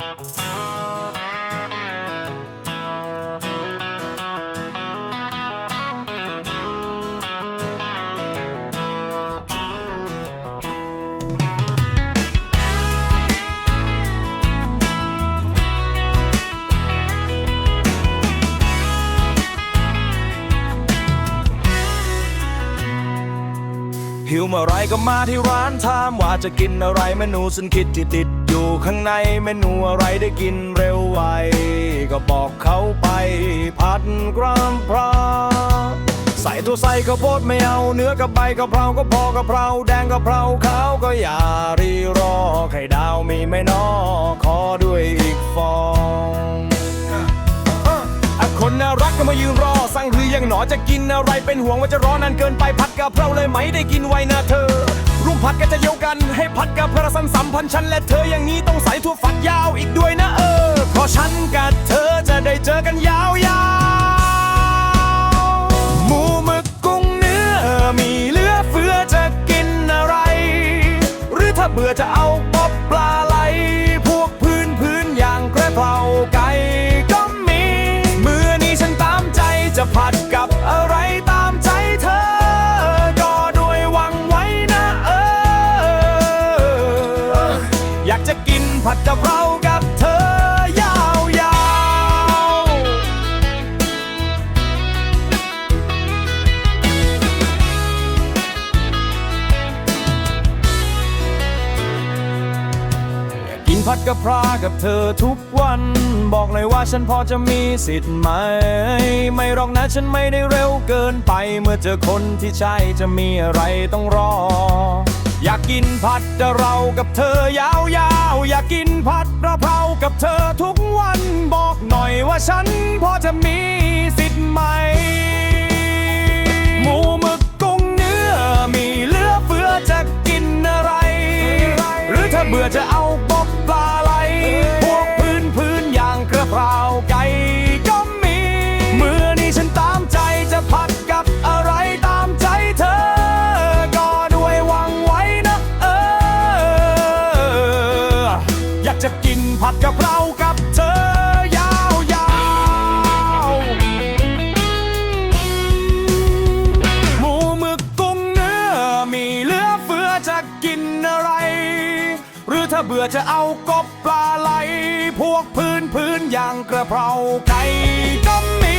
หิวเมื่อไรก็มาที่ร้านถามว่าจะกินอะไรเมนูฉันคิดที่ติด อยู่ข้างในเมนูอะไรได้กินเร็วไว ก็บอกเขาไปผัดกรามพราใส่ตัวใส่ข้าวโพดไม่เอา เนื้อกับใบกะเพราก็พอกะเพราแดงกะเพราขาวก็อย่ารีรอไข่ดาวมีไม่นอขอด้วยอีกฟองอะคนน่ารักก็มายืนรอ สั่งหรือยังหนอจะกินอะไรเป็นห่วงว่าจะรอนานเกินไปผัดกะเพราเลยไหมได้กินไวนะเธอ รุ่มผัดก็จะเยียวกัน ให้ผัดกับพระสันสัมพันธ์ฉันและเธออย่างนี้ต้องใส่ถั่วฝักยาวอีกด้วยนะเออเพราะฉันกับเธอ ผัดกะเพรากับเธอยาวๆกินผัดกะเพรากับเธอทุกวัน บอกเลยว่าฉันพอจะมีสิทธิ์ไหม ไม่หรอกนะฉันไม่ได้เร็วเกินไป เมื่อเจอคนที่ใช่จะมีอะไรต้องรอ อยากกินผัดกะเรากับเธอยาวๆอยากกินผัดกระเพรากับเธอทุกวันบอกหน่อยว่าฉันพอจะมีสิทธิ์ไหม หมูหมึกกุ้งเนื้อมีเหลือเฟือจะกินอะไร หรือถ้าเบื่อจะเอา จะกินผัดกะเพรากับเธอยาวๆหมูหมึกกุ้งเนื้อมีเหลือเฟือจะกินอะไร หรือถ้าเบื่อจะเอากบปลาไหล พวกพื้นพื้นอย่างกระเพราไก่ก็มี